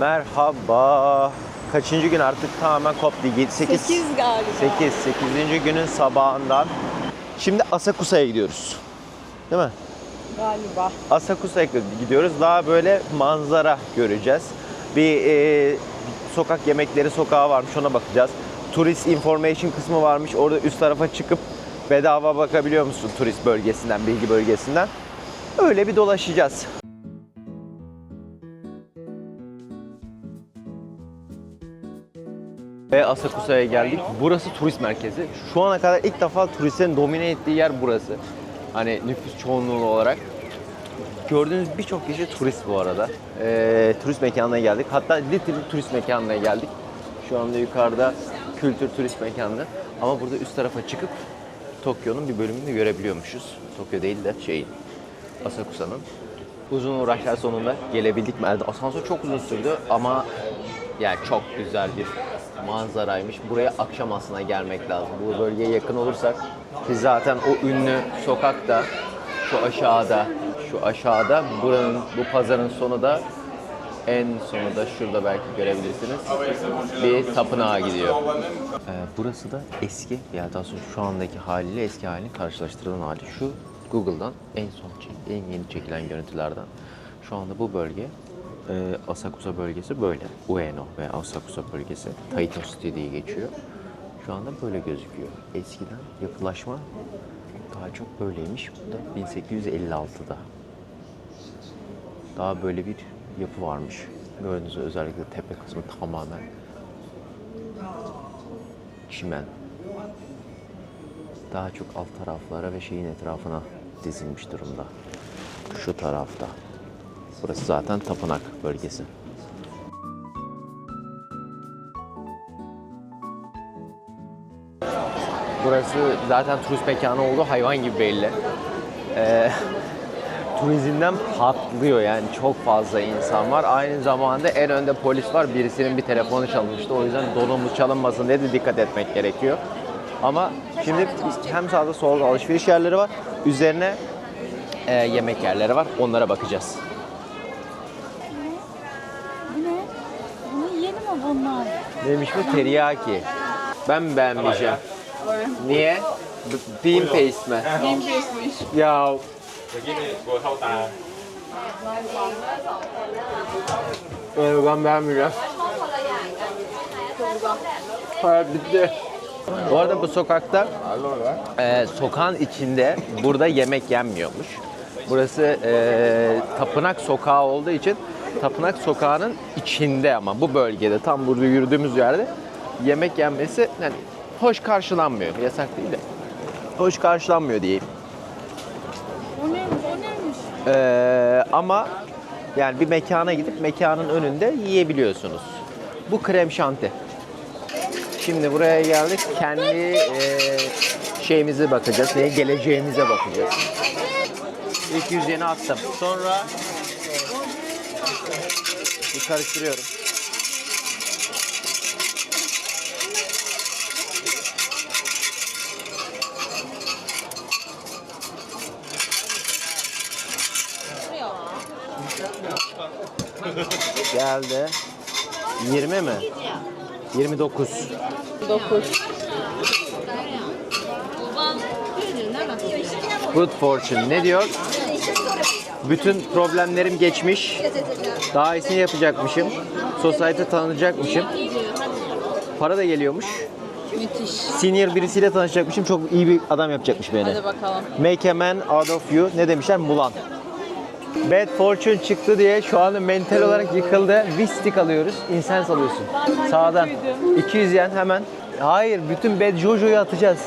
Merhaba. Kaçıncı gün artık tamamen koptu. 8, 8 galiba. 8, 8. günün sabahından. Şimdi Asakusa'ya gidiyoruz. Değil mi? Galiba. Asakusa'ya gidiyoruz. Daha böyle manzara göreceğiz. Bir e, sokak yemekleri sokağı varmış ona bakacağız. Turist information kısmı varmış. Orada üst tarafa çıkıp bedava bakabiliyor musun turist bölgesinden, bilgi bölgesinden. Öyle bir dolaşacağız. Ve Asakusa'ya geldik. Burası turist merkezi. Şu ana kadar ilk defa turistlerin domine ettiği yer burası. Hani nüfus çoğunluğu olarak. Gördüğünüz birçok kişi turist bu arada. Ee, turist mekanına geldik. Hatta Little turist mekanına geldik. Şu anda yukarıda kültür turist mekanı. Ama burada üst tarafa çıkıp Tokyo'nun bir bölümünü görebiliyormuşuz. Tokyo değil de şeyin, Asakusa'nın. Uzun uğraşlar sonunda gelebildik mi? Asansör çok uzun sürdü ama yani çok güzel bir manzaraymış. Buraya akşam aslında gelmek lazım. Bu bölgeye yakın olursak biz zaten o ünlü sokakta şu aşağıda şu aşağıda buranın bu pazarın sonu da en sonu da şurada belki görebilirsiniz. Bir tapınağa gidiyor. Ee, burası da eski, yani daha sonra şu andaki haliyle eski halini karşılaştırılan hali. Şu Google'dan en son en yeni çekilen görüntülerden. Şu anda bu bölge e, Asakusa bölgesi böyle. Ueno ve Asakusa bölgesi. Taito City diye geçiyor. Şu anda böyle gözüküyor. Eskiden yapılaşma daha çok böyleymiş. Bu da 1856'da. Daha böyle bir yapı varmış. Gördüğünüz özellikle tepe kısmı tamamen çimen. Daha çok alt taraflara ve şeyin etrafına dizilmiş durumda. Şu tarafta. Burası zaten tapınak bölgesi. Burası zaten turist mekanı oldu hayvan gibi belli. Ee, turizmden patlıyor yani çok fazla insan var. Aynı zamanda en önde polis var. Birisinin bir telefonu çalınmıştı. O yüzden donumuz çalınmasın diye de dikkat etmek gerekiyor. Ama şimdi hem sağda solda alışveriş yerleri var. Üzerine e, yemek yerleri var. Onlara bakacağız. Bu ne? Bunu Neymiş bu? Teriyaki. Ben mi beğenmeyeceğim. Niye? Bean paste mi? Bean paste'miş. Ya. Evet ben beğenmeyeceğim. Hayat bitti. Bu arada bu sokakta e, sokağın içinde burada yemek yenmiyormuş. Burası e, tapınak sokağı olduğu için tapınak sokağının içinde ama bu bölgede tam burada yürüdüğümüz yerde yemek yenmesi yani hoş karşılanmıyor. Yasak değil de. Hoş karşılanmıyor diyeyim. O neymiş? O neymiş? Ee, ama yani bir mekana gidip mekanın önünde yiyebiliyorsunuz. Bu krem şanti. Şimdi buraya geldik. Kendi e, şeyimize bakacağız. Neye geleceğimize bakacağız. 200 yeni attım. Sonra bir karıştırıyorum. Geldi. 20 mi? 29. 9. Good fortune. Ne diyor? Bütün problemlerim geçmiş. Daha iyisini yapacakmışım. Society tanınacakmışım. Para da geliyormuş. Müthiş. Senior birisiyle tanışacakmışım. Çok iyi bir adam yapacakmış beni. Hadi bakalım. Make a man out of you. Ne demişler? Mulan. Bad fortune çıktı diye şu anda mental olarak yıkıldı. Vistik alıyoruz. Incense alıyorsun. Sağdan. 200 yen hemen. Hayır, bütün bad jojo'yu atacağız.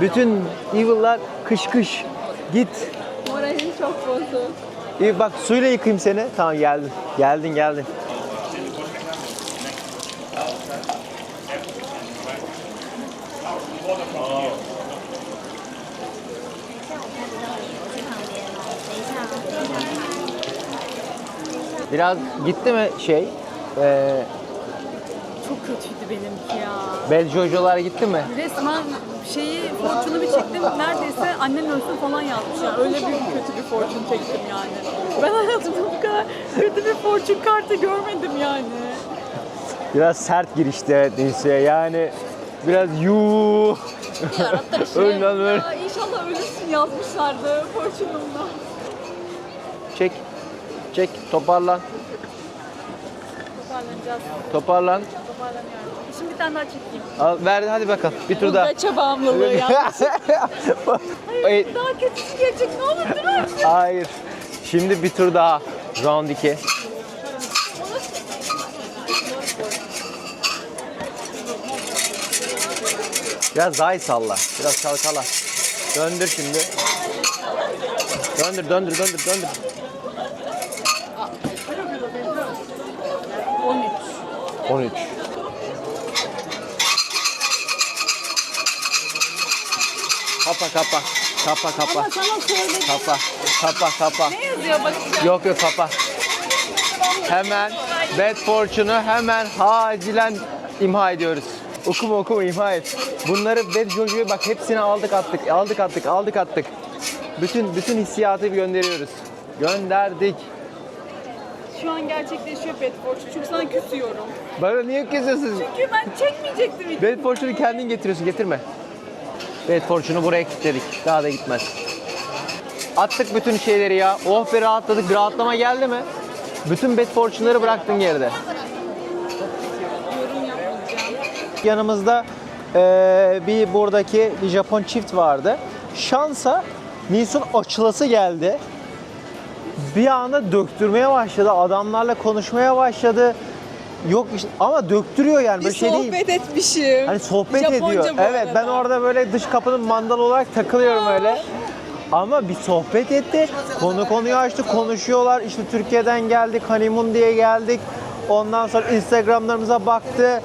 Bütün evil'lar kış kış. Git. İyi bak suyla yıkayayım seni. Tamam geldin. Geldin geldin. Biraz gitti mi şey? Ee, kötüydü benimki ya. Bel Jojo'lar gitti mi? Resmen şeyi, fortunu bir çektim. Neredeyse annen ölsün falan yazmış. Yani öyle bir kötü bir fortun çektim yani. Ben hayatımda bu kadar kötü bir fortun kartı görmedim yani. Biraz sert girişti evet yani biraz. Ya hatta şey, Öl lan, öl. ya inşallah ölürsün yazmışlardı fortunumda. Çek. Çek. Toparlan. Toparlanacağız. Toparlan. Toparlanıyorum. Şimdi bir tane daha çekeyim. Al, ver hadi bakalım. Bir tur daha. gaça bağımlılığı. Ey, Hayır, daha kötüsü gelecek. Ne olur dur artık. Hayır. Şimdi bir tur daha. Round 2. Biraz daha iyi salla. Biraz çalkala. Döndür şimdi. Döndür, döndür, döndür, döndür. 13. Kapa, kapa. Kapa, kapa. Ama sana söyledim. Kapa, kapa, kapa. Ne yazıyor bakacağım. Yok yok kapa. Hemen Bad Fortune'u hemen acilen imha ediyoruz. Okuma okuma imha et. Bunları Bad Jojo'ya bak hepsini aldık attık. Aldık attık aldık attık. Bütün bütün hissiyatı gönderiyoruz. Gönderdik. Şu an gerçekleşiyor Fortune. Çünkü sana küsüyorum. Bana niye kızıyorsun? Çünkü ben çekmeyecektim hiç. Bad Fortune'u kendin getiriyorsun getirme. Bad Fortune'u buraya kilitledik. Daha da gitmez. Attık bütün şeyleri ya. Oh be rahatladık. Bir rahatlama geldi mi? Bütün Bad Fortune'ları bıraktın geride. Yorum yapmayacağım. Yanımızda eee, bir buradaki bir Japon çift vardı. Şansa Nisun açılası geldi. Bir anda döktürmeye başladı. Adamlarla konuşmaya başladı. Yok işte ama döktürüyor yani böyle şey değil. etmişim. Hani sohbet Japonca ediyor. bu Evet ben arada. orada böyle dış kapının mandalı olarak takılıyorum öyle. Ama bir sohbet etti. Konu konuyu açtı. Konuşuyorlar. İşte Türkiye'den geldik. Honeymoon diye geldik. Ondan sonra Instagram'larımıza baktı.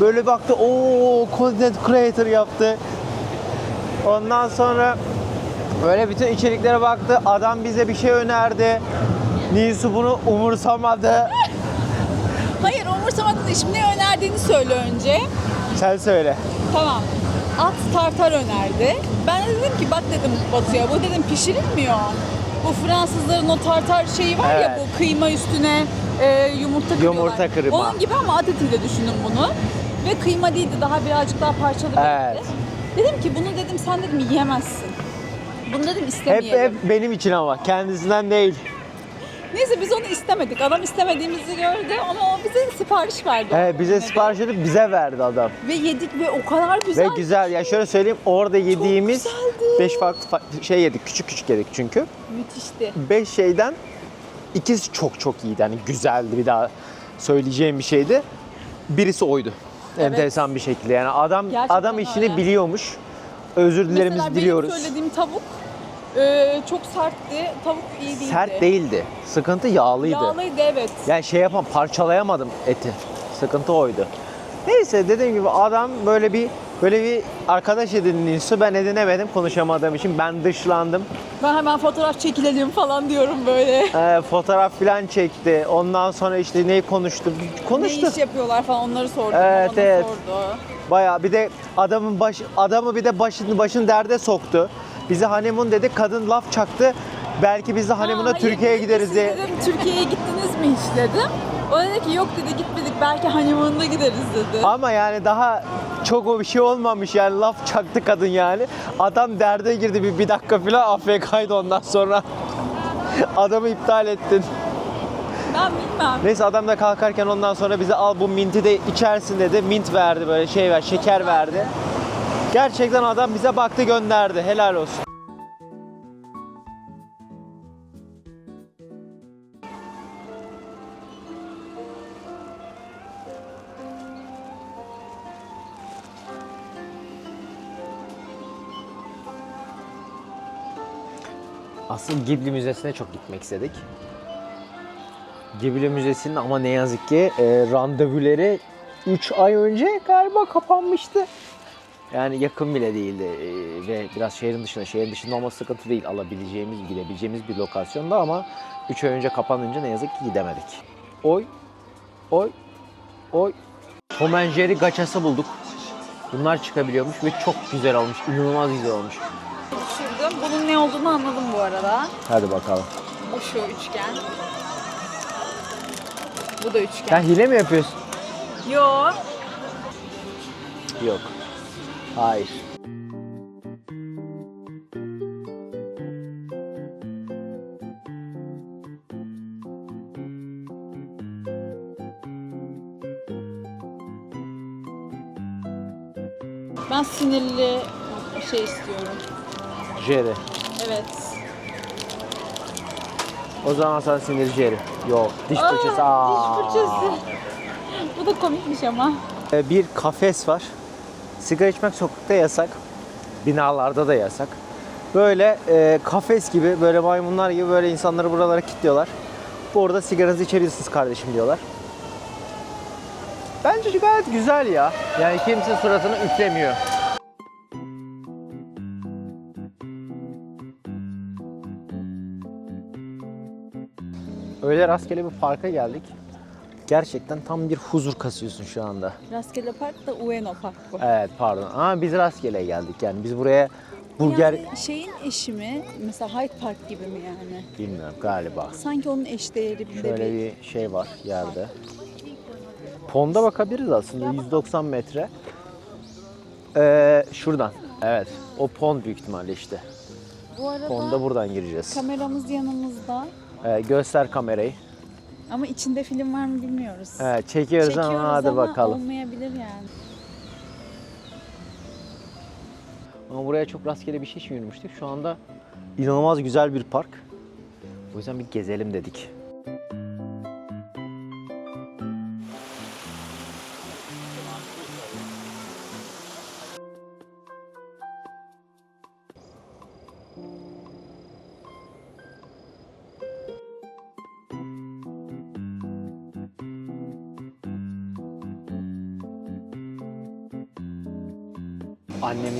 Böyle baktı. Oo content creator yaptı. Ondan sonra böyle bütün içeriklere baktı. Adam bize bir şey önerdi. Nisu bunu umursamadı. Hayır umursamadım da şimdi ne önerdiğini söyle önce. Sen söyle. Tamam. At tartar önerdi. Ben de dedim ki bak dedim Batu'ya bu dedim pişirilmiyor. Bu Fransızların o tartar şeyi var ya Evet. bu kıyma üstüne e, yumurta kırıyorlar. Yumurta kırma. Onun gibi ama at etiyle düşündüm bunu. Ve kıyma değildi daha birazcık daha parçalı Evet. Dedim ki bunu dedim sen dedim yiyemezsin. Bunu dedim Hep, istemeyelim. hep benim için ama kendisinden değil. Neyse biz onu istemedik. Adam istemediğimizi gördü ama o bize sipariş verdi. He, bize sipariş edip bize verdi adam. Ve yedik ve o kadar güzel. Ve güzel. Ya şöyle söyleyeyim orada yediğimiz güzeldi. 5 farklı fa- şey yedik. Küçük küçük yedik çünkü. Müthişti. 5 şeyden ikisi çok çok iyiydi. Hani güzeldi bir daha söyleyeceğim bir şeydi. Birisi oydu. Enteresan bir şekilde. Yani adam Gerçekten adam işini öyle. biliyormuş. Özür dilerimizi Mesela diliyoruz. benim söylediğim tavuk e, çok sertti. Tavuk iyi değildi. Sert değildi. Sıkıntı yağlıydı. Yağlıydı evet. Yani şey yapan parçalayamadım eti. Sıkıntı oydu. Neyse dediğim gibi adam böyle bir böyle bir arkadaş edinilse ben edinemedim konuşamadığım için ben dışlandım. Ben hemen fotoğraf çekilelim falan diyorum böyle. Ee, fotoğraf falan çekti. Ondan sonra işte neyi konuştu? Konuştu. Ne iş yapıyorlar falan onları sordu. Evet, bana evet. sordu. Bayağı bir de adamın baş adamı bir de başını başını derde soktu. Bize honeymoon dedi. Kadın laf çaktı. Belki biz de honeymoon'a Ha, hayır, Türkiye'ye gideriz siz diye. Dedim, Türkiye'ye gittiniz mi hiç dedim. O dedi ki yok dedi gitmedik belki honeymoon'da gideriz dedi. Ama yani daha çok o bir şey olmamış yani laf çaktı kadın yani. Adam derde girdi bir, bir dakika falan AFK'ydı ondan sonra. Adamı iptal ettin. Ben bilmem. Neyse adam da kalkarken ondan sonra bize al bu minti de içersin dedi. Mint verdi böyle şey ver şeker verdi. Gerçekten adam bize baktı gönderdi. Helal olsun. Asıl Ghibli Müzesi'ne çok gitmek istedik. Ghibli Müzesi'nin ama ne yazık ki e, randevuları 3 ay önce galiba kapanmıştı. Yani yakın bile değildi e, ve biraz şehrin dışında, şehrin dışında olması sıkıntı değil. Alabileceğimiz, gidebileceğimiz bir lokasyonda ama 3 ay önce kapanınca ne yazık ki gidemedik. Oy, oy, oy. Tom Jerry gaçası bulduk. Bunlar çıkabiliyormuş ve çok güzel olmuş. İnanılmaz güzel olmuş. Düşürdüm. Bunun ne olduğunu anladım bu arada. Hadi bakalım. Bu şu üçgen. Bu da üçgen. Sen hile mi yapıyorsun? Yo. Yok. Hayır. Ben sinirli şey istiyorum. Jerry. Evet. O zaman sana sinir Jerry. Yok. Diş Aa, fırçası. Aa. Diş fırçası. Bu da komikmiş ama. Ee, Bir kafes var. Sigara içmek sokakta yasak. Binalarda da yasak. Böyle e, kafes gibi, böyle maymunlar gibi böyle insanları buralara kilitliyorlar. Burada sigaranızı içebilirsiniz kardeşim diyorlar. Bence gayet güzel ya. Yani kimse suratını üflemiyor. Öyle rastgele bir parka geldik. Gerçekten tam bir huzur kasıyorsun şu anda. Rastgele Park da Ueno Park bu. Evet pardon ama biz rastgele geldik yani biz buraya burger Yani şeyin eşi mi? Mesela Hyde Park gibi mi yani? bilmiyorum galiba. Sanki onun eş değerinde Şöyle bir... bir şey var yerde. Ponda bakabiliriz aslında 190 metre. Ee, şuradan. Evet o pond büyük ihtimalle işte. Bu arada Ponda buradan gireceğiz. kameramız yanımızda. Ee, göster kamerayı. Ama içinde film var mı bilmiyoruz. Evet çekiyoruz, Çekiyoruz ama hadi ama bakalım. olmayabilir yani. Ama buraya çok rastgele bir şey için yürümüştük. Şu anda inanılmaz güzel bir park. O yüzden bir gezelim dedik.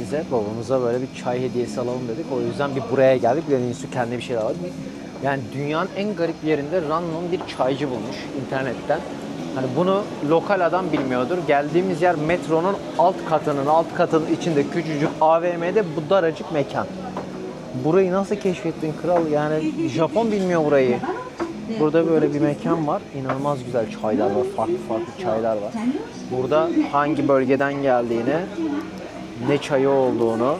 Annemize, babamıza böyle bir çay hediyesi alalım dedik. O yüzden bir buraya geldik. Bir de en iyisi kendi bir şey alalım. Yani dünyanın en garip yerinde random bir çaycı bulmuş internetten. Hani bunu lokal adam bilmiyordur. Geldiğimiz yer metronun alt katının, alt katının içinde küçücük AVM'de bu daracık mekan. Burayı nasıl keşfettin kral? Yani Japon bilmiyor burayı. Burada böyle bir mekan var. İnanılmaz güzel çaylar var. Farklı farklı çaylar var. Burada hangi bölgeden geldiğini, ne çayı olduğunu,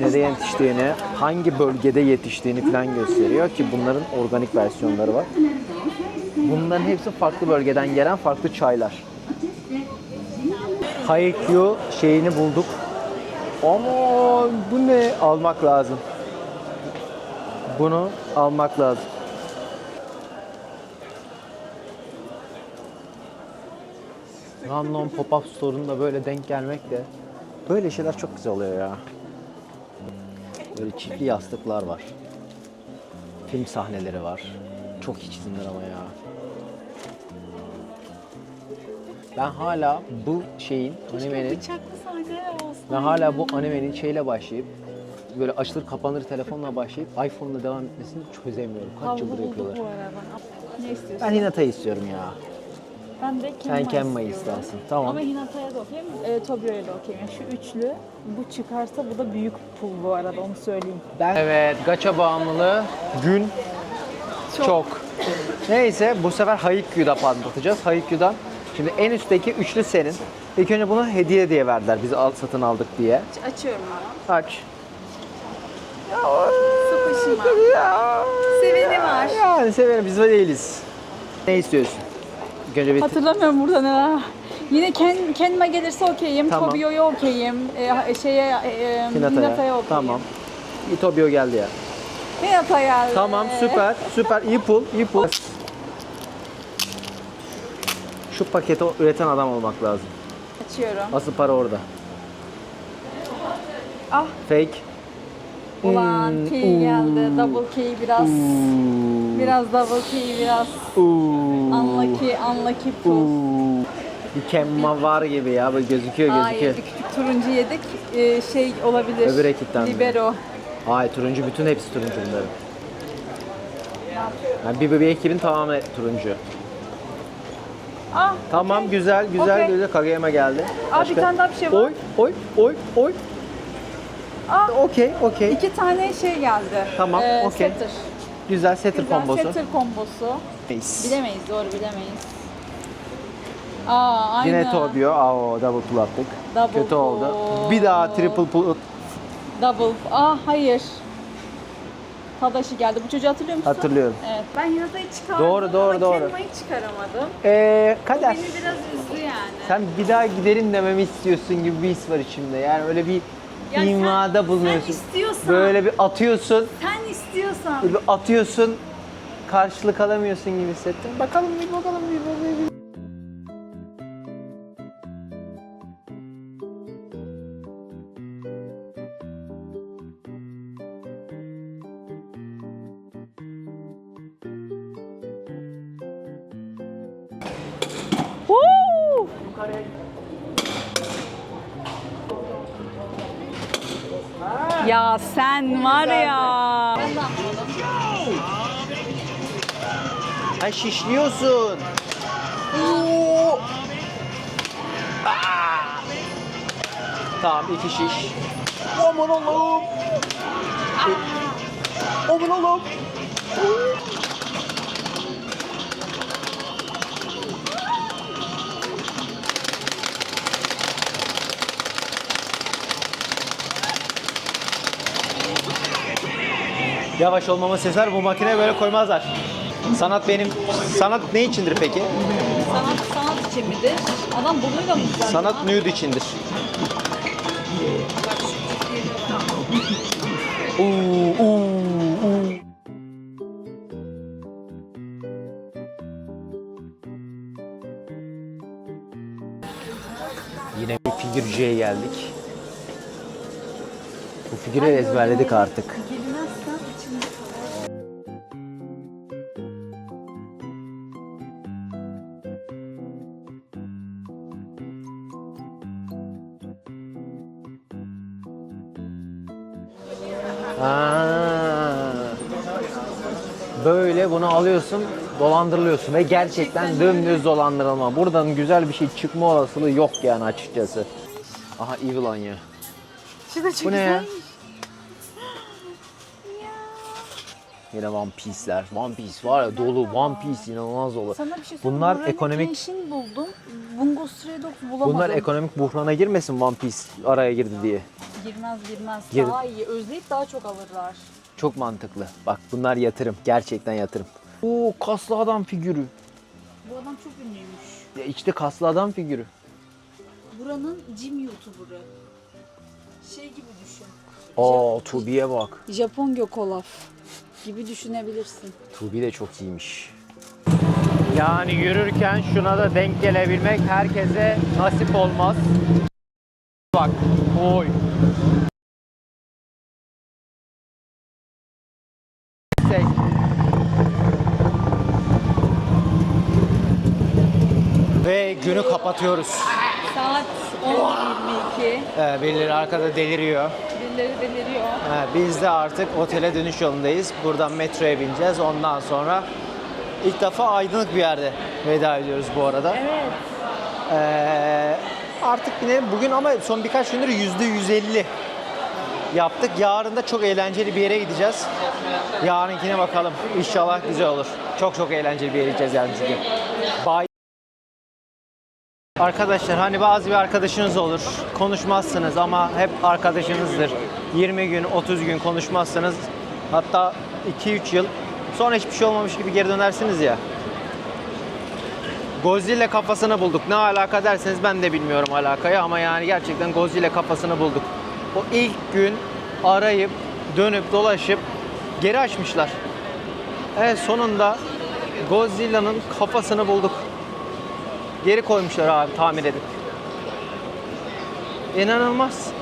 nerede yetiştiğini, hangi bölgede yetiştiğini falan gösteriyor ki bunların organik versiyonları var. Bunların hepsi farklı bölgeden gelen farklı çaylar. Haikyuu şeyini bulduk. Ama bu ne? Almak lazım. Bunu almak lazım. Random pop-up store'unda böyle denk gelmek de böyle şeyler çok güzel oluyor ya. Böyle çiftli yastıklar var. Film sahneleri var. Çok iyi çizimler ama ya. Ben hala bu şeyin, animenin, Bıçaklı sahneler olsun. ben hala bu animenin şeyle başlayıp böyle açılır kapanır telefonla başlayıp iPhone'la devam etmesini çözemiyorum. Kaç Havlu yıldır buldu yapıyorlar. bu arada. Ne istiyorsun? Ben Hinata'yı istiyorum ya. Ben de Sen Kenma'yı Kenma'yı istiyorum. istersin. Tamam. Ama Hinata'ya da okeyim, e, Tobio'ya da okeyim. Yani şu üçlü, bu çıkarsa bu da büyük pul bu arada onu söyleyeyim. Ben... Evet, gacha bağımlılığı gün çok. Neyse bu sefer Haikyuu'da patlatacağız. Haikyuu'dan. Şimdi en üstteki üçlü senin. İlk önce bunu hediye diye verdiler. Biz al, satın aldık diye. Açıyorum ben. Aç. Sıkışma. Seveni var. Yani severim biz de değiliz. Ne istiyorsun? İlk önce bir Hatırlamıyorum burada neler. Yine Ken, Kenma gelirse okeyim, Tamam. Tobio'ya okeyim, e, şeye, e, Hinata'ya. Hinata'ya okeyim. Tamam. Itobio geldi ya. Hinata geldi. Tamam süper süper iyi pul iyi pul. Şu paketi üreten adam olmak lazım. Açıyorum. Asıl para orada. Ah Fake. ulan Hmm, key geldi. Double key biraz. Biraz key biraz. Unlucky pull. Bir kemma var gibi ya böyle gözüküyor Hayır, gözüküyor. bir küçük turuncu yedik. Ee, şey olabilir. Öbür ekipten mi? Libero. Hayır turuncu bütün hepsi turuncu bunların. Yani bir, bir ekibin tamamı turuncu. Ah, Tamam güzel güzel Okey. güzel Kageyama geldi. Aa, bir tane daha bir şey var. Oy oy oy oy. Aa. Okey okey. iki tane şey geldi. Tamam, Ee, okey. Setter. Güzel setter Güzel kombosu. setter kombosu. Nice. Bilemeyiz, doğru bilemeyiz. Aa, aynı. Yine Tobio. Aa o double pull attık. Double Kötü oldu. pull. Bir daha triple pull Double. Aa, hayır. Tadashi geldi. Bu çocuğu hatırlıyor musun? hatırlıyorum. Evet. Ben Hinata'yı çıkardım Doğru, doğru, ama doğru. Kenma'yı çıkaramadım. Ee, Bu Kader. beni biraz üzdü yani. Sen bir daha gidelim dememi istiyorsun gibi bir his var içimde. Yani öyle bir Ya sen- imada bulunuyorsun. Sen istiyorsan. Böyle bir atıyorsun. Sen istiyorsan. Böyle atıyorsun. Karşılık alamıyorsun gibi hissettim. Bakalım bir bakalım bir bakalım. bir. Woo! Ya sen var ya. Ha şişliyorsun. Oo. Aa. Tamam iki şiş. Aman Allah'ım. Aman Allah'ım. Yavaş olmama seser bu makine böyle koymazlar. Sanat benim sanat ne içindir peki? Sanat sanat için midir? Adam bunuyla mı güzel? Sanat nude içindir. Oo, oo, oo. Yine bir figürcüye geldik. Bu figürü ezberledik artık. Ha. Böyle bunu alıyorsun, dolandırılıyorsun ve gerçekten dümdüz dolandırılma. Buradan güzel bir şey çıkma olasılığı yok yani açıkçası. Aha Evil Anya. Bu ne ya? Yine One Piece'ler. One Piece var ya dolu. One Piece inanılmaz dolu. Sana bir şey söyleyeyim. Bunlar Buranın ekonomik Genshin buldum. Bungo Stray Dogs bulamadım. bunlar ekonomik buhrana girmesin One Piece araya girdi diye. Girmez girmez. Gir- Daha iyi. Özleyip daha çok alırlar. Çok mantıklı. Bak bunlar yatırım. Gerçekten yatırım. Oo kaslı adam figürü. Bu adam çok ünlüymüş. Ya işte kaslı adam figürü. Buranın gym YouTuber'ı. Şey gibi düşün. Aa Tubi'ye bak. Japon Gökolaf gibi düşünebilirsin. Tubi de çok iyiymiş. Yani yürürken şuna da denk gelebilmek herkese nasip olmaz. Bak, oy. Ve günü kapatıyoruz. Saat 10.22. Ee, birileri arkada deliriyor. Birileri deliriyor. Ee, biz de artık otele dönüş yolundayız. Buradan metroya bineceğiz. Ondan sonra ilk defa aydınlık bir yerde veda ediyoruz bu arada. Evet. Ee, artık yine bugün ama son birkaç gündür yüzde 150 yaptık. Yarın da çok eğlenceli bir yere gideceğiz. Yarınkine bakalım. İnşallah güzel olur. Çok çok eğlenceli bir yere gideceğiz yarın çünkü. Bye. Arkadaşlar hani bazı bir arkadaşınız olur. Konuşmazsınız ama hep arkadaşınızdır. 20 gün, 30 gün konuşmazsınız. Hatta 2-3 yıl. Sonra hiçbir şey olmamış gibi geri dönersiniz ya. Godzilla kafasını bulduk. Ne alaka derseniz ben de bilmiyorum alakayı ama yani gerçekten Godzilla kafasını bulduk. O ilk gün arayıp dönüp dolaşıp geri açmışlar. Evet sonunda Godzilla'nın kafasını bulduk. Geri koymuşlar abi tamir edip. İnanılmaz.